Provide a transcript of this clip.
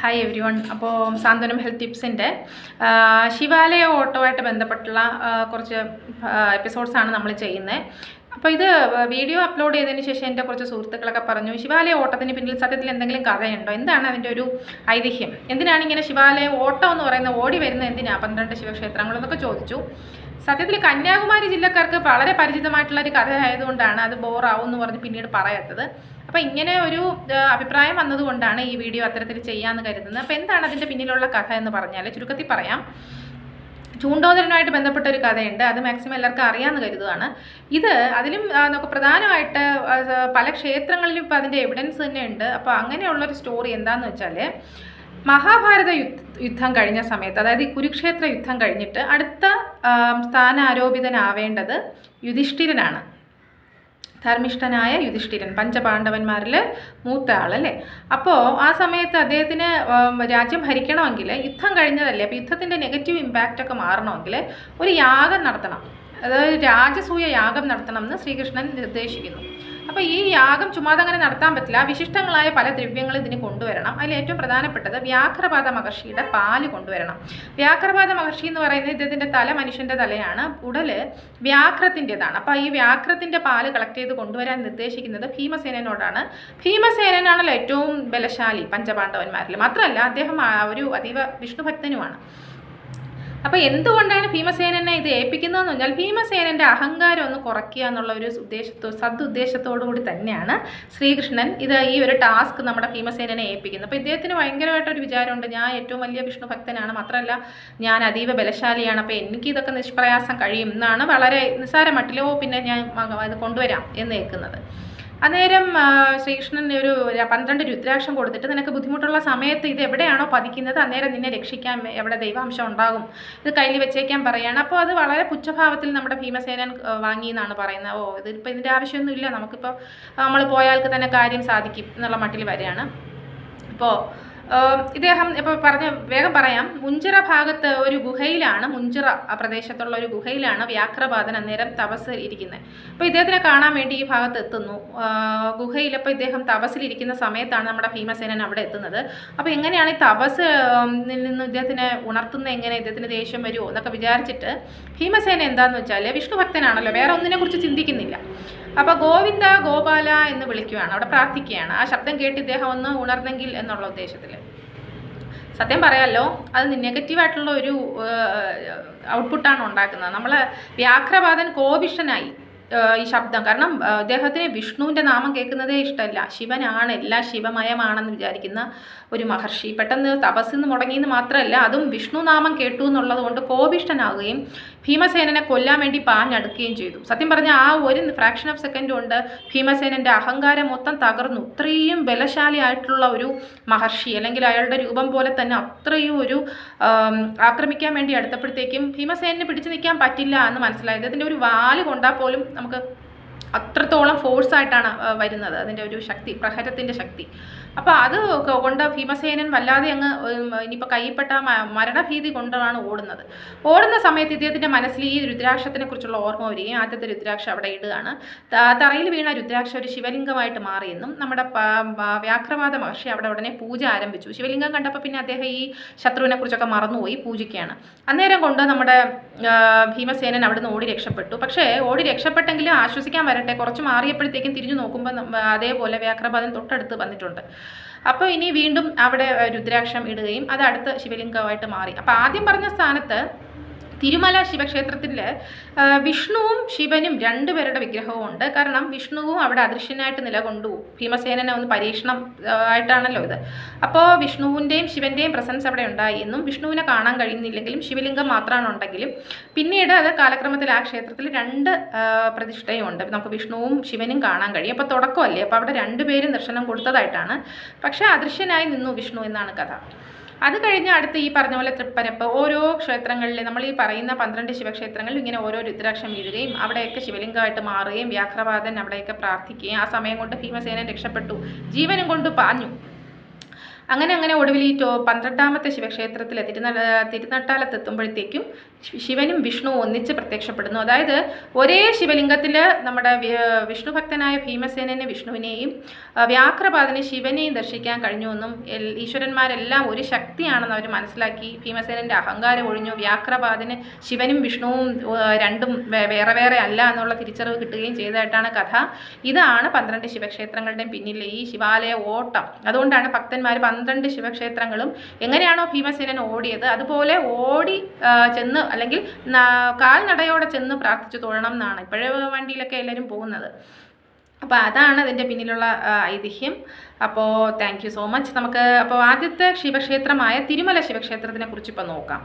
Hi every one അപ്പോൾ സാന്ത്വനം health ടിപ്സിന്റെ Shivalaya ഓട്ടോയായിട്ട് ബന്ധപ്പെട്ടുള്ള കുറച്ച് എപ്പിസോഡ്സാണ് നമ്മൾ ചെയ്യുന്നത് അപ്പോൾ ഇത് വീഡിയോ അപ്ലോഡ് ചെയ്തതിന് ശേഷം എന്റെ കുറച്ച് സുഹൃത്തുക്കളൊക്കെ പറഞ്ഞു ശിവാലയ ഓട്ടത്തിന് പിന്നിൽ സത്യത്തിൽ എന്തെങ്കിലും കഥയുണ്ടോ? എന്താണ് അതിന്റെ ഒരു ഐതിഹ്യം? എന്തിനാണ് ഇങ്ങനെ ശിവാലയ ഓട്ടം എന്ന് പറയുന്ന ഓടി വരുന്നത്? എന്തിനാണ് പന്ത്രണ്ട് ശിവക്ഷേത്രങ്ങളെന്നൊക്കെ ചോദിച്ചു. സത്യത്തിൽ കന്യാകുമാരി ജില്ലക്കാർക്ക് വളരെ പരിചിതമായിട്ടുള്ള ഒരു കഥ ആയതുകൊണ്ടാണ് അത് ബോറാവും എന്ന് പറഞ്ഞ് പിന്നീട് പറയാത്തത്. അപ്പോൾ ഇങ്ങനെ ഒരു അഭിപ്രായം വന്നതുകൊണ്ടാണ് ഈ വീഡിയോ അത്തരത്തിൽ ചെയ്യാമെന്ന് കരുതുന്നത്. അപ്പോൾ എന്താണ് അതിന്റെ പിന്നിലുള്ള കഥ എന്ന് പറഞ്ഞാൽ ചുരുക്കത്തിൽ പറയാം. ചൂണ്ടോദരനുമായിട്ട് ബന്ധപ്പെട്ട ഒരു കഥയുണ്ട്. അത് മാക്സിമം എല്ലാവർക്കും അറിയാമെന്ന് കരുതുകയാണ്. ഇത് അതിലും നമുക്ക് പ്രധാനമായിട്ട് പല ക്ഷേത്രങ്ങളിലും ഇപ്പോൾ അതിന്റെ എവിഡൻസ് തന്നെ ഉണ്ട്. അപ്പോൾ അങ്ങനെയുള്ളൊരു സ്റ്റോറി എന്താണെന്ന് വെച്ചാൽ മഹാഭാരത യുദ്ധം കഴിഞ്ഞ സമയത്ത് അതായത് ഈ കുരുക്ഷേത്ര യുദ്ധം കഴിഞ്ഞിട്ട് അടുത്ത സ്ഥാനാരോപിതനാവേണ്ടത് യുധിഷ്ഠിരനാണ്. ധർമ്മിഷ്ഠനായ യുധിഷ്ഠിരൻ പഞ്ചപാണ്ഡവന്മാരിൽ മൂത്ത ആളല്ലേ അപ്പോൾ ആ സമയത്ത് അദ്ദേഹത്തിന് രാജ്യം ഭരിക്കണമെങ്കിൽ യുദ്ധം കഴിഞ്ഞതല്ലേ അപ്പോൾ യുദ്ധത്തിന്റെ നെഗറ്റീവ് ഇമ്പാക്റ്റ് ഒക്കെ മാറണമെങ്കിൽ ഒരു യാഗം നടത്തണം. അതായത് രാജസൂയ യാഗം നടത്തണം എന്ന് ശ്രീകൃഷ്ണൻ നിർദ്ദേശിക്കുന്നു. അപ്പോൾ ഈ യാഗം ചുമ്മാതെ അങ്ങനെ നടത്താൻ പറ്റില്ല. വിശിഷ്ടങ്ങളായ പല ദ്രവ്യങ്ങൾ ഇതിന് കൊണ്ടുവരണം. അതിൽ ഏറ്റവും പ്രധാനപ്പെട്ടത് വ്യാഘ്രപാത മഹർഷിയുടെ പാൽ കൊണ്ടുവരണം. വ്യാഘ്രപാത മഹർഷി എന്ന് പറയുന്നത് ഇദ്ദേഹത്തിന്റെ തല മനുഷ്യന്റെ തലയാണ്. ഉടൽ വ്യാഘ്രത്തിന്റെതാണ് അപ്പോൾ ഈ വ്യാഘ്രത്തിന്റെ പാൽ കളക്ട് ചെയ്ത് കൊണ്ടുവരാൻ നിർദ്ദേശിക്കുന്നത് ഭീമസേനോടാണ് ഭീമസേനനാണല്ലോ ഏറ്റവും ബലശാലി പഞ്ചപാണ്ഡവന്മാരിൽ. മാത്രമല്ല അദ്ദേഹം ഒരു അതീവ വിഷ്ണുഭക്തനുമാണ്. അപ്പോൾ എന്തുകൊണ്ടാണ് ഭീമസേനനെ ഇത് ഏൽപ്പിക്കുന്നതെന്ന് പറഞ്ഞാൽ ഭീമസേനന്റെ അഹങ്കാരം ഒന്ന് കുറയ്ക്കുക എന്നുള്ള ഒരു ഉദ്ദേശത്തോ സദുദ്ദേശത്തോടു കൂടി തന്നെയാണ് ശ്രീകൃഷ്ണൻ ഇത് ഈ ഒരു ടാസ്ക് നമ്മുടെ ഭീമസേനനെ ഏൽപ്പിക്കുന്നത്. അപ്പോൾ ഇദ്ദേഹത്തിന് ഭയങ്കരമായിട്ടൊരു വിചാരമുണ്ട്. ഞാൻ ഏറ്റവും വലിയ വിഷ്ണു ഭക്തനാണ്. മാത്രമല്ല ഞാൻ അതീവ ബലശാലിയാണ്. അപ്പോൾ എനിക്ക് ഇതൊക്കെ നിഷ്പ്രയാസം കഴിയും എന്നാണ് വളരെ നിസ്സാരമട്ടിലോ പിന്നെ ഞാൻ അത് കൊണ്ടുവരാം എന്ന് ഏൽക്കുന്നത്. അന്നേരം ശ്രീകൃഷ്ണൻ ഒരു പന്ത്രണ്ട് രുദ്രാക്ഷം കൊടുത്തിട്ട് നിനക്ക് ബുദ്ധിമുട്ടുള്ള സമയത്ത് ഇത് എവിടെയാണോ പതിക്കുന്നത് അന്നേരം നിന്നെ രക്ഷിക്കാൻ എവിടെ ദൈവാംശം ഉണ്ടാകും. ഇത് കയ്യിൽ വെച്ചേക്കാൻ പറയാണ്. അപ്പോൾ അത് വളരെ പുച്ഛഭാവത്തിൽ നമ്മുടെ ഭീമസേനൻ വാങ്ങിയെന്നാണ് പറയുന്നത്. ഓ ഇതിപ്പോൾ ഇതിന്റെ ആവശ്യമൊന്നുമില്ല നമുക്കിപ്പോൾ നമ്മൾ പോയാൽക്ക് തന്നെ കാര്യം സാധിക്കും എന്നുള്ള മട്ടിൽ വരികയാണ്. അപ്പോൾ ഇദ്ദേഹം ഇപ്പോൾ പറഞ്ഞ വേഗം പറയാം. മുഞ്ചിറ ഭാഗത്ത് ഒരു ഗുഹയിലാണ് മുഞ്ചിറ പ്രദേശത്തുള്ള ഒരു ഗുഹയിലാണ് വ്യാഘ്രപാതൻ അന്നേരം തപസ് ഇരിക്കുന്നത് അപ്പോൾ ഇദ്ദേഹത്തിനെ കാണാൻ വേണ്ടി ഈ ഭാഗത്ത് എത്തുന്നു. ഗുഹയിലപ്പോൾ ഇദ്ദേഹം തപസ്സിലിരിക്കുന്ന സമയത്താണ് നമ്മുടെ ഭീമസേനൻ അവിടെ എത്തുന്നത്. അപ്പോൾ എങ്ങനെയാണ് ഈ തപസ് നിന്ന് ഇദ്ദേഹത്തിനെ ഉണർത്തുന്നത് എങ്ങനെ ഇദ്ദേഹത്തിന് ദേഷ്യം വരുമോ എന്നൊക്കെ വിചാരിച്ചിട്ട് ഭീമസേന എന്താണെന്ന് വെച്ചാൽ വിഷ്ണു ഭക്തനാണല്ലോ വേറെ ഒന്നിനെ കുറിച്ച് ചിന്തിക്കുന്നില്ല. അപ്പോൾ ഗോവിന്ദ ഗോപാല എന്ന് വിളിക്കുകയാണ് അവിടെ പ്രാർത്ഥിക്കുകയാണ്. ആ ശബ്ദം കേട്ട് ഇദ്ദേഹം ഒന്ന് ഉണർന്നെങ്കിൽ എന്നുള്ള ഉദ്ദേശത്തിൽ സത്യം പറയാമല്ലോ അത് നെഗറ്റീവായിട്ടുള്ള ഒരു ഔട്ട്പുട്ടാണ് ഉണ്ടാക്കുന്നത്. നമ്മൾ വ്യാഘ്രപാതൻ കോപിഷ്ടനായി ഏഹ് ഈ ശബ്ദം. കാരണം അദ്ദേഹത്തിന് വിഷ്ണുവിന്റെ നാമം കേൾക്കുന്നതേ ഇഷ്ടമല്ല. ശിവനാണ് എല്ലാം ശിവമയമാണെന്ന് വിചാരിക്കുന്ന ഒരു മഹർഷി. പെട്ടെന്ന് തപസ്സിന്ന് മുടങ്ങിയെന്ന് മാത്രമല്ല അതും വിഷ്ണു നാമം കേട്ടു എന്നുള്ളത് കൊണ്ട് കോപിഷ്ടനാവുകയും ഭീമസേനനെ കൊല്ലാൻ വേണ്ടി പാഞ്ഞടുക്കുകയും ചെയ്തു. സത്യം പറഞ്ഞാൽ ആ ഒരു ഫ്രാക്ഷൻ ഓഫ് സെക്കൻഡ് കൊണ്ട് ഭീമസേനന്റെ അഹങ്കാരം മൊത്തം തകർന്നു. ഇത്രയും ബലശാലിയായിട്ടുള്ള ഒരു മഹർഷി അല്ലെങ്കിൽ അയാളുടെ രൂപം പോലെ തന്നെ അത്രയും ഒരു ആക്രമിക്കാൻ വേണ്ടി അടുത്തപ്പോഴത്തേക്കും ഭീമസേനനെ പിടിച്ചു നിൽക്കാൻ പറ്റില്ല എന്ന് മനസ്സിലായത്. അതിന്റെ ഒരു വാൽ കൊണ്ടാൽ പോലും നമുക്ക് അത്രത്തോളം ഫോഴ്സായിട്ടാണ് വരുന്നത്. അതിന്റെ ഒരു ശക്തി പ്രഹരത്തിന്റെ ശക്തി. അപ്പോൾ അത് കൊണ്ട് ഭീമസേനൻ വല്ലാതെ അങ്ങ് ഇനിയിപ്പോൾ കൈപ്പെട്ട മരണഭീതി കൊണ്ടാണ് ഓടുന്നത്. ഓടുന്ന സമയത്ത് ഇദ്ദേഹത്തിന്റെ മനസ്സിൽ ഈ രുദ്രാക്ഷത്തിനെ കുറിച്ചുള്ള ഓർമ്മ വരികയും ആദ്യത്തെ രുദ്രാക്ഷം അവിടെ ഇടുകയാണ്. തറയിൽ വീണ രുദ്രാക്ഷം ഒരു ശിവലിംഗമായിട്ട് മാറിയെന്നും നമ്മുടെ വ്യാഘ്രവാദ മഹർഷി അവിടെ ഉടനെ പൂജ ആരംഭിച്ചു. ശിവലിംഗം കണ്ടപ്പോൾ പിന്നെ അദ്ദേഹം ഈ ശത്രുവിനെ കുറിച്ചൊക്കെ മറന്നുപോയി പൂജിക്കുകയാണ്. അന്നേരം കൊണ്ട് നമ്മുടെ ഭീമസേനൻ അവിടുന്ന് ഓടി രക്ഷപ്പെട്ടു. പക്ഷേ ഓടി രക്ഷപ്പെട്ടെങ്കിലും ആശ്വസിക്കാൻ വരട്ടെ കുറച്ച് മാറിയപ്പോഴത്തേക്കും തിരിഞ്ഞു നോക്കുമ്പോൾ അതേപോലെ വ്യാഘ്രപാദൻ തൊട്ടടുത്ത് വന്നിട്ടുണ്ട്. അപ്പോൾ ഇനി വീണ്ടും അവിടെ രുദ്രാക്ഷം ഇടുകയും അത് അടുത്ത ശിവലിംഗമായിട്ട് മാറി. അപ്പോൾ ആദ്യം പറഞ്ഞ സ്ഥാനത്ത് തിരുമല ശിവക്ഷേത്രത്തിൽ വിഷ്ണുവും ശിവനും രണ്ടുപേരുടെ വിഗ്രഹവും ഉണ്ട്. കാരണം വിഷ്ണുവും അവിടെ അദൃശ്യനായിട്ട് നിലകൊണ്ടു. ഭീമസേനനെ ഒന്ന് പരീക്ഷണം ആയിട്ടാണല്ലോ ഇത്. അപ്പോൾ വിഷ്ണുവിന്റെയും ശിവന്റെയും പ്രസൻസ് അവിടെ ഉണ്ടായി. എന്നും വിഷ്ണുവിനെ കാണാൻ കഴിയുന്നില്ലെങ്കിലും ശിവലിംഗം മാത്രമാണ് ഉണ്ടെങ്കിലും പിന്നീട് അത് കാലക്രമത്തിൽ ആ ക്ഷേത്രത്തിൽ രണ്ട് പ്രതിഷ്ഠയും ഉണ്ട് നമുക്ക് വിഷ്ണുവും ശിവനും കാണാൻ കഴിയും. അപ്പോൾ തുടക്കമല്ലേ? അപ്പോൾ അവിടെ രണ്ടുപേരും ദർശനം കൊടുത്തതായിട്ടാണ്. പക്ഷേ അദൃശ്യനായി നിന്നു വിഷ്ണു എന്നാണ് കഥ. അത് കഴിഞ്ഞ് അടുത്ത് ഈ പറഞ്ഞ പോലെ തൃപ്പരപ്പ് ഓരോ ക്ഷേത്രങ്ങളിൽ നമ്മൾ ഈ പറയുന്ന പന്ത്രണ്ട് ശിവക്ഷേത്രങ്ങളിൽ ഇങ്ങനെ ഓരോ രുദ്രാക്ഷം വീഴുകയും അവിടെയൊക്കെ ശിവലിംഗമായിട്ട് മാറുകയും വ്യാഘ്രവാദൻ അവിടെയൊക്കെ പ്രാർത്ഥിക്കുകയും ആ സമയം കൊണ്ട് ഭീമസേനൻ രക്ഷപ്പെട്ടു. ജീവനും കൊണ്ട് പാഞ്ഞു. അങ്ങനെ അങ്ങനെ ഒടുവിൽ ഈ പന്ത്രണ്ടാമത്തെ ശിവക്ഷേത്രത്തിൽ തിരുന തിരുനട്ടാലത്ത് എത്തുമ്പോഴത്തേക്കും ശിവനും വിഷ്ണു ഒന്നിച്ച് പ്രത്യക്ഷപ്പെടുന്നു. അതായത് ഒരേ ശിവലിംഗത്തിൽ നമ്മുടെ വിഷ്ണു ഭക്തനായ ഭീമസേനനെ വിഷ്ണുവിനെയും വ്യാഘ്രപാദന് ശിവനെയും ദർശിക്കാൻ കഴിഞ്ഞുവെന്നും ഈശ്വരന്മാരെല്ലാം ഒരു ശക്തിയാണെന്ന് അവർ മനസ്സിലാക്കി. ഭീമസേനന്റെ അഹങ്കാരം ഒഴിഞ്ഞു. വ്യാഘ്രപാദന് ശിവനും വിഷ്ണുവും രണ്ടും വേറെ വേറെ അല്ല എന്നുള്ള തിരിച്ചറിവ് കിട്ടുകയും ചെയ്തതായിട്ടാണ് കഥ. ഇതാണ് പന്ത്രണ്ട് ശിവക്ഷേത്രങ്ങളുടെയും പിന്നിലെ ഈ ശിവാലയ ഓട്ടം. അതുകൊണ്ടാണ് ഭക്തന്മാർ പന്ത്രണ്ട് ശിവക്ഷേത്രങ്ങളും എങ്ങനെയാണോ ഭീമസേനൻ ഓടിയത് അതുപോലെ ഓടി ചെന്ന് അല്ലെങ്കിൽ കാൽനടയോടെ ചെന്ന് പ്രാർത്ഥിച്ചു തൊഴണം എന്നാണ് ഇപ്പോഴേ വണ്ടിയിലൊക്കെ എല്ലാവരും പോകുന്നത്. അപ്പോൾ അതാണ് അതിന്റെ പിന്നിലുള്ള ഐതിഹ്യം. അപ്പോൾ താങ്ക് സോ മച്ച് നമുക്ക് അപ്പോൾ ആദ്യത്തെ ശിവക്ഷേത്രമായ തിരുമല ശിവക്ഷേത്രത്തിനെ കുറിച്ച് ഇപ്പോൾ നോക്കാം.